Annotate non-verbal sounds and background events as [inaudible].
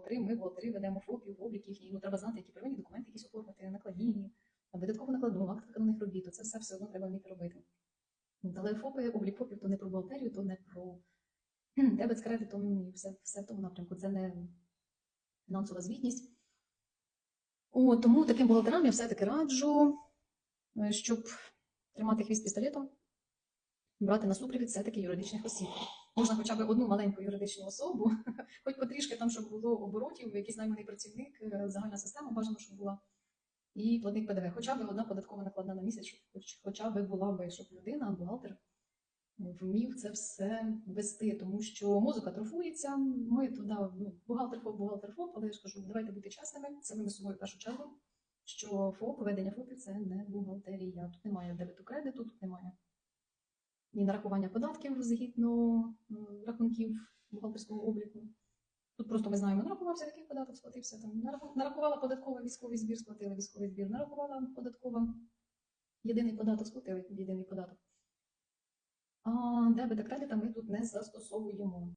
бухгалтери, ми бухгалтери ведемо ФОПів, облік їхній. Ну треба знати, які первинні документи, якісь оформити, накладні, там, видаткову накладну, акт виконаних робіт. то Це все все одно треба вміти робити. Але ФОПи, облік ФОПів то не про бухгалтерію, то не про дебет з кредитом і все, все в тому напрямку. Це не фінансова звітність. О, тому таким бухгалтерам я все-таки раджу, е, щоб тримати хвіст пістолетом, брати на супровід все-таки юридичних осіб. Можна хоча б одну маленьку юридичну особу, [laughs] хоч потрішки там, щоб було оборотів, якийсь найманий працівник, е, загальна система бажано, щоб була. І платник ПДВ. Хоча б одна податкова накладна на місяць, хоч- хоча б була би, щоб людина, бухгалтер вмів це все вести, тому що мозок атрофується. Ми туди, ну, бухгалтер ФОП, бухгалтер ФОП, але я ж кажу, давайте бути чесними, самими собою в першу чергу, що ФОП, ведення ФОПів це не бухгалтерія. Тут немає дебету кредиту, тут немає ні нарахування податків згідно рахунків бухгалтерського обліку. Тут просто ми знаємо, нарахувався який податок, сплатився там. Нарахувала податкова військовий збір, сплатили військовий збір, нарахувала податкова єдиний податок, сплатили єдиний податок. А дебета кредита ми тут не застосовуємо.